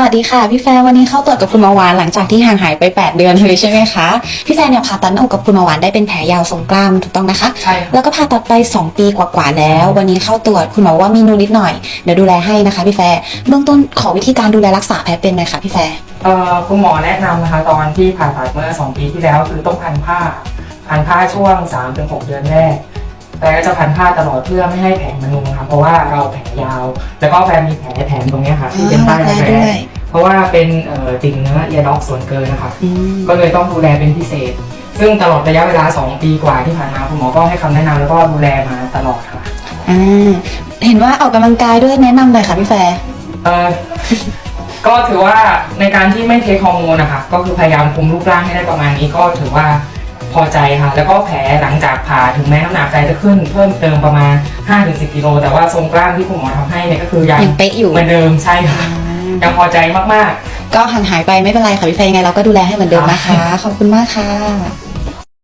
สวัสดีค่ะพี่แฟร์วันนี้เข้าตรวจกับคุณหมอหวานหลังจากที่ห่างหายไป 8 เดือนเลยใช่ไหมคะพี่แฟร์เนี่ยผ่าตัดหน้าอกกับคุณหมอหวานได้เป็นแผลยาวทรงกล้ามถูกต้องนะคะ ใช่ครับ แล้วก็ผ่าตัดไป 2 ปีกว่าๆแล้ว วันนี้เข้าตรวจคุณหมอว่ามีนูนนิดหน่อยเดี๋ยวดูแลให้นะคะพี่แฟร์เบื้องต้นขอวิธีการดูแลรักษาแผลเป็นหน่อยค่ะพี่แฟร์เอ่อคุณหมอแนะนำนะคะตอนที่ผ่าตัดเมื่อ 2 ปีที่แล้วคือต้องพันผ้า พันผ้าช่วง 3-6 เดือนแรก แต่ก็จะพันผ้าตลอดเพื่อไม่ให้แผลมันนุงค่ะเพราะว่าเราแผลยาว แล้วก็แฟนมีแผลแถมตรงเนี้ยค่ะ ที่เป็นใต้รักได้แร้ด้วยเพราะว่าเป็นเอ่อติ่งเนื้อเอียดอกส่วนเกินนะคะอืมก็เลยต้องดูแลเป็นพิเศษ ซึ่งตลอดระยะเวลา 2 ปีกว่าที่ผ่านมาคุณหมอก็ให้คำแนะนำแล้วก็ดูแลมาตลอดค่ะอ่าเห็นว่าออกกำลังกายด้วยแนะนำเลยค่ะพี่แฟร์เออก็ถือว่าในการที่ไม่เทคฮอร์โมนนะคะก็คือพยายามคุมรูปร่างให้ได้ประมาณนี้ก็ถือว่า พอใจค่ะ แล้วก็แผลหลังจากผ่าถึงแม้น้ำหนักใจจะขึ้นเพิ่มเติมประมาณ 5-10กิโลแต่ว่าทรงกล้ามที่คุณหมอทำให้เนี่ยก็คือยังยังเป๊ะอยู่ เหมือนเดิมใช่ค่ะยังพอใจมากๆ ก็ห่างหายไปไม่เป็นไรค่ะพี่แฟร์ยังไงเราก็ดูแลให้เหมือนเดิมนะคะ ขอบคุณมากค่ะ